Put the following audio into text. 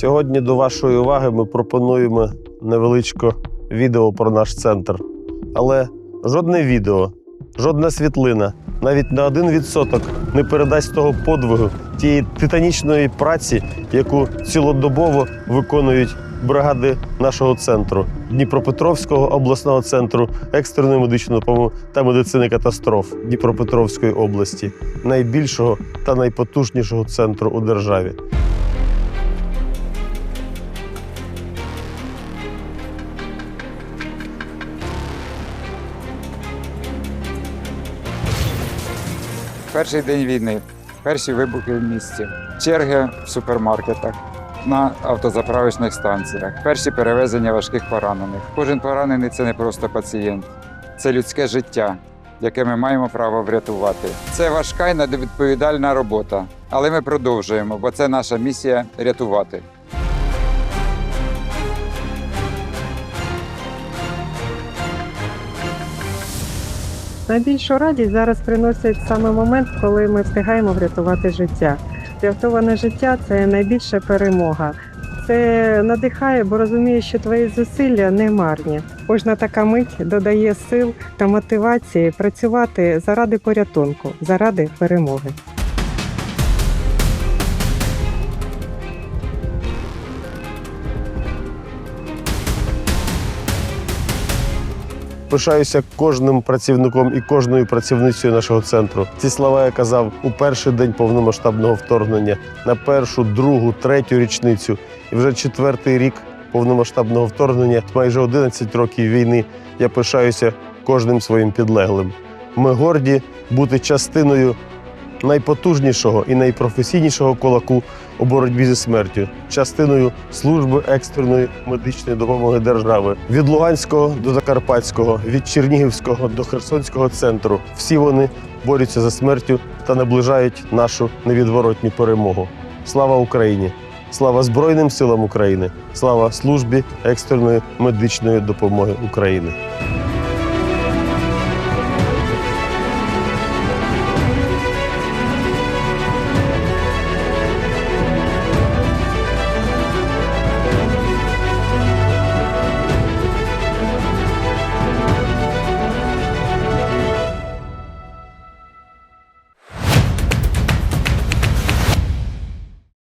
Сьогодні до вашої уваги ми пропонуємо невеличке відео про наш центр. Але жодне відео, жодна світлина, навіть на один відсоток не передасть того подвигу, тієї титанічної праці, яку цілодобово виконують бригади нашого центру Дніпропетровського обласного центру екстреної медичної допомоги та медицини катастроф Дніпропетровської області, найбільшого та найпотужнішого центру у державі. Перший день війни, перші вибухи в місті, черги в супермаркетах, на автозаправочних станціях, перші перевезення важких поранених. Кожен поранений це не просто пацієнт, це людське життя, яке ми маємо право врятувати. Це важка і надвідповідальна робота, але ми продовжуємо, бо це наша місія рятувати. Найбільшу радість зараз приносить саме момент, коли ми встигаємо врятувати життя. Врятоване життя це найбільша перемога. Це надихає, бо розуміє, що твої зусилля не марні. Кожна така мить додає сил та мотивації працювати заради порятунку, заради перемоги. Пишаюся кожним працівником і кожною працівницею нашого центру. Ці слова я казав у перший день повномасштабного вторгнення, на першу, другу, третю річницю і вже четвертий рік повномасштабного вторгнення, майже 11 років війни. Я пишаюся кожним своїм підлеглим. Ми горді бути частиною найпотужнішого і найпрофесійнішого кулаку у боротьбі зі смертю, частиною служби екстреної медичної допомоги держави від Луганського до Закарпатського, від Чернігівського до Херсонського центру. Всі вони борються за смертю та наближають нашу невідворотню перемогу. Слава Україні! Слава Збройним силам України! Слава службі екстреної медичної допомоги України!